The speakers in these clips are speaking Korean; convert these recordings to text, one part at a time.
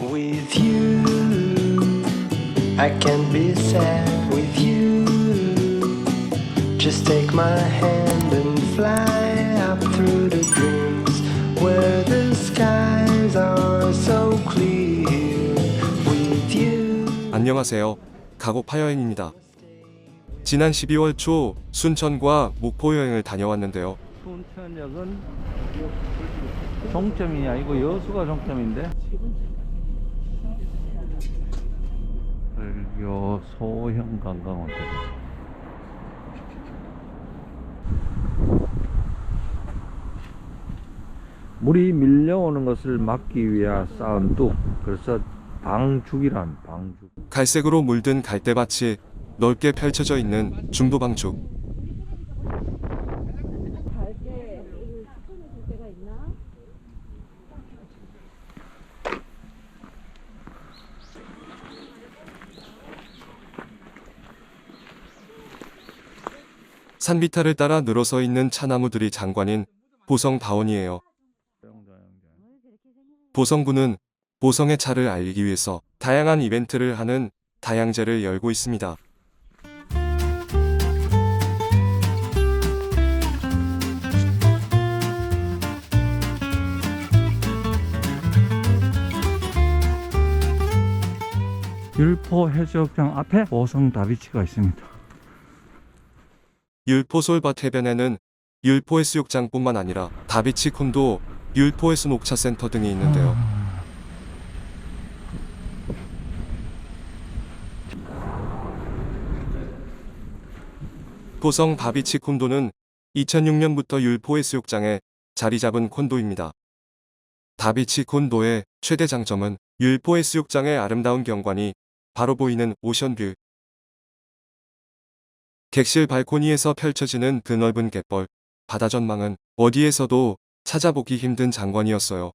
With you, I can be sad with you. Just take my hand and fly up through the dreams where the skies are so clear. With you. 안녕하세요. 가고 파 여행입니다. 지난 12월 초 순천과 목포 여행을 다녀왔는데요. 순천역은 종점이 아니고 여수가 종점인데 불교 소형 관광호텔 물이 밀려오는 것을 막기 위해 쌓은 뚝 그래서 방죽이란 방죽 갈색으로 물든 갈대밭이 넓게 펼쳐져 있는 중부방축. 산비탈을 따라 늘어서 있는 차나무들이 장관인 보성다원이에요. 보성군은 보성의 차를 알리기 위해서 다양한 이벤트를 하는 다양제를 열고 있습니다. 율포 해수욕장 앞에 보성 다비치가 있습니다. 율포 솔밭 해변에는 율포 해수욕장뿐만 아니라 다비치 콘도, 율포 해수 녹차 센터 등이 있는데요. 보성 다비치 콘도는 2006년부터 율포 해수욕장에 자리 잡은 콘도입니다. 다비치 콘도의 최대 장점은 율포 해수욕장의 아름다운 경관이 바로 보이는 오션뷰. 객실 발코니에서 펼쳐지는 그 넓은 갯벌, 바다 전망은 어디에서도 찾아보기 힘든 장관이었어요.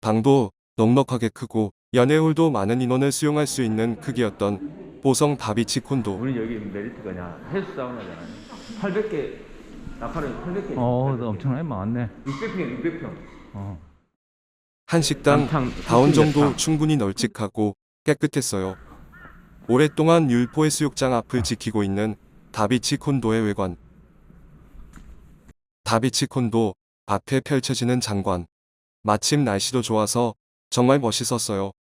방도 넉넉하게 크고 연애홀도 많은 인원을 수용할 수 있는 크기였던 보성 다비치 콘도. 우리 여기 메리트가 그냥 헬스 사우나잖아요. 800개, 낙하는 800개. 어, 엄청나게 많네. 600평, 600평. 어. 한 식당 다운 정도 충분히 널찍하고 깨끗했어요. 오랫동안 율포 해 수욕장 앞을 지키고 있는 다비치 콘도의 외관. 다비치 콘도 앞에 펼쳐지는 장관. 마침 날씨도 좋아서 정말 멋있었어요.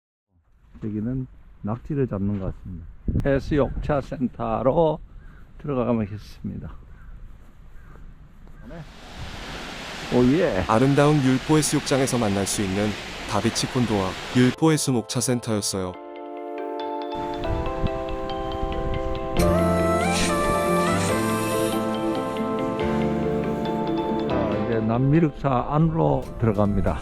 여기는 낙지를 잡는 것 같습니다. 해수욕차 센터로 들어가겠습니다. 오예. 아름다운 율포 해 수욕장에서 만날 수 있는 다비치 콘도와 율포 해수 녹차 센터였어요. 남미륵사 안으로 들어갑니다.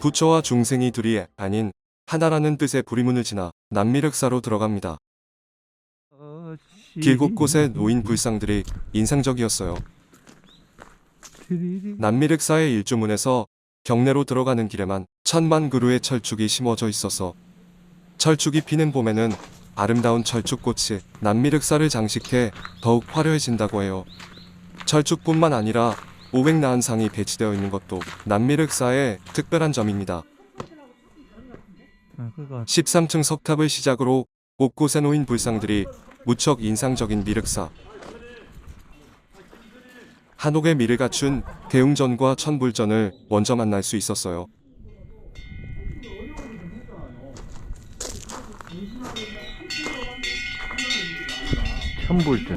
부처와 중생이 둘이 아닌 하나라는 뜻의 부리문을 지나 남미륵사로 들어갑니다. 길 곳곳에 놓인 불상들이 인상적이었어요. 남미륵사의 일주문에서 경내로 들어가는 길에만 천만 그루의 철쭉이 심어져 있어서 철쭉이 피는 봄에는 아름다운 철쭉꽃이 남미륵사를 장식해 더욱 화려해진다고 해요. 철쭉뿐만 아니라 500나한상이 배치되어 있는 것도 남미륵사의 특별한 점입니다. 아, 그거 13층 석탑을 시작으로 곳곳에 놓인 불상들이 무척 인상적인 미륵사. 한옥의 미를 갖춘 대웅전과 천불전을 먼저 만날 수 있었어요. 천불전.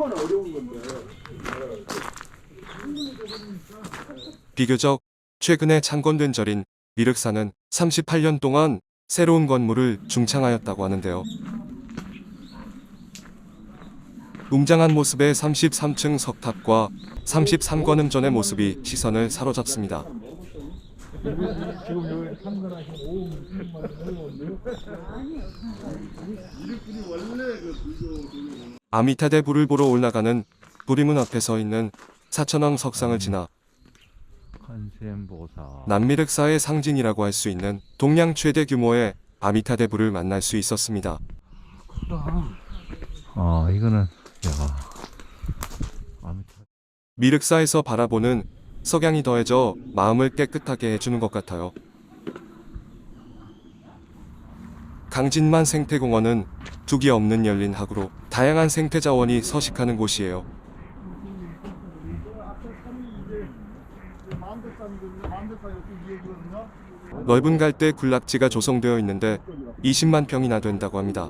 비교적 최근에 창건된 절인 미륵사는 38년 동안 새로운 건물을 중창하였다고 하는데요. 웅장한 모습의 33층 석탑과 33관음전의 모습이 시선을 사로잡습니다. 아미타대 불을 보러 올라가는 부리문 앞에 서 있는 사천왕 석상을 지나. 남미륵사의 상징이라고 할 수 있는 동양 최대 규모의 아미타대부를 만날 수 있었습니다. 아, 이거는 야. 미륵사에서 바라보는 석양이 더해져 마음을 깨끗하게 해주는 것 같아요. 강진만 생태공원은 둑이 없는 열린 하구로 다양한 생태 자원이 서식하는 곳이에요. 넓은 갈대 군락지가 조성되어 있는데 20만 평이나 된다고 합니다.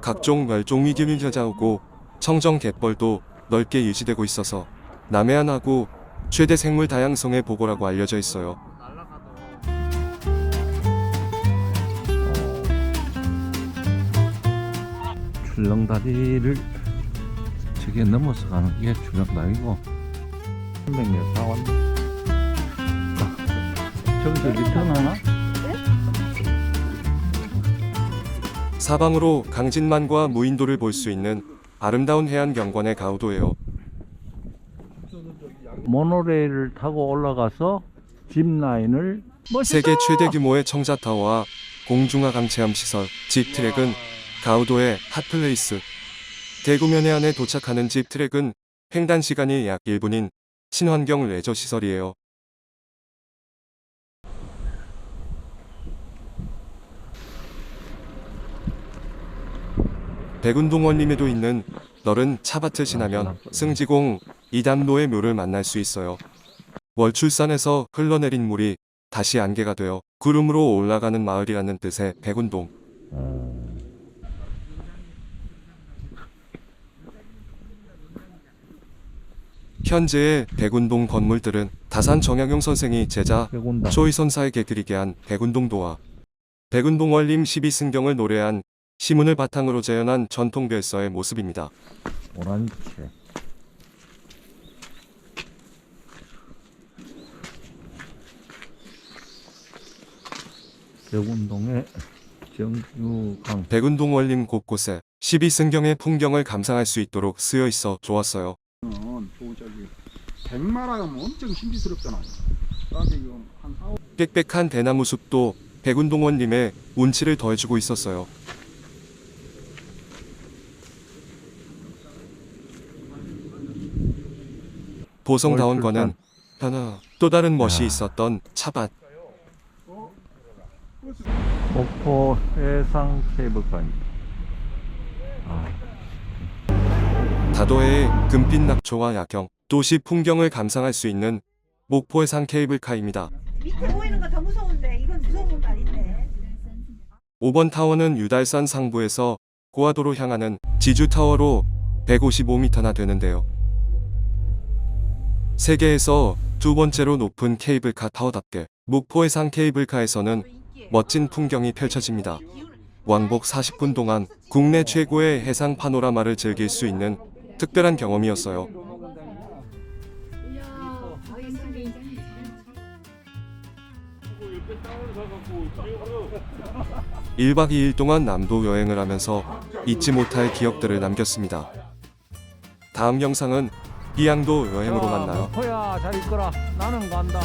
각종 멸종 위기를 찾아오고 청정 갯벌도 넓게 유지되고 있어서 남해안하고 최대 생물 다양성의 보고라고 알려져 있어요. 출렁다리를 저게 넘어서 가는 게 출렁다리고 300m 다 왔네 아, 저기서 리턴 하나? 사방으로 강진만과 무인도를 볼 수 있는 아름다운 해안 경관의 가우도예요. 모노레일을 타고 올라가서 짚라인을 세계 최대 규모의 청자타워와 공중하 강체함 시설 집트랙은 가우도의 핫플레이스. 대구면 해 안에 도착하는 집트랙은 횡단 시간이 약 1분인 친환경 레저 시설이에요. 백운동 원림에도 있는 너른 차밭을 지나면 승지공 이담로의 묘를 만날 수 있어요. 월출산에서 흘러내린 물이 다시 안개가 되어 구름으로 올라가는 마을이라는 뜻의 백운동. 현재의 백운동 건물들은 다산 정약용 선생이 제자 백운당 초이 선사에게 그리게 한 백운동도와 백운동 원림 12승경을 노래한 시문을 바탕으로 재현한 전통 별서의 모습입니다. 오란채 백운동의 정유강 백운동 원림 곳곳에 12승경의 풍경을 감상할 수 있도록 쓰여 있어 좋았어요. 저기 백마라면 엄청 신비스럽잖아요. 딱 지금 한 4, 5 빽빽한 대나무 숲도 백운동 원림에 운치를 더해주고 있었어요. 보성다원과는 하나 또 다른 멋이 야. 있었던 차밭. 목포 해상 케이블카입니다. 아, 다도해의 금빛 낙초와 야경, 도시 풍경을 감상할 수 있는 목포 해상 케이블카입니다. 밑에 보이는 거 더 무서운데 이건 무서운 거 아닌데 5번 타워는 유달산 상부에서 고화도로 향하는 지주 타워로 155m나 되는데요. 세계에서 두 번째로 높은 케이블카 타워답게 목포해상 케이블카에서는 멋진 풍경이 펼쳐집니다. 왕복 40분 동안 국내 최고의 해상 파노라마를 즐길 수 있는 특별한 경험이었어요. 일박 2일 동안 남도 여행을 하면서 잊지 못할 기억들을 남겼습니다. 다음 영상은 이양도 여행으로 만나요. 목포야 잘 있거라. 나는 간다.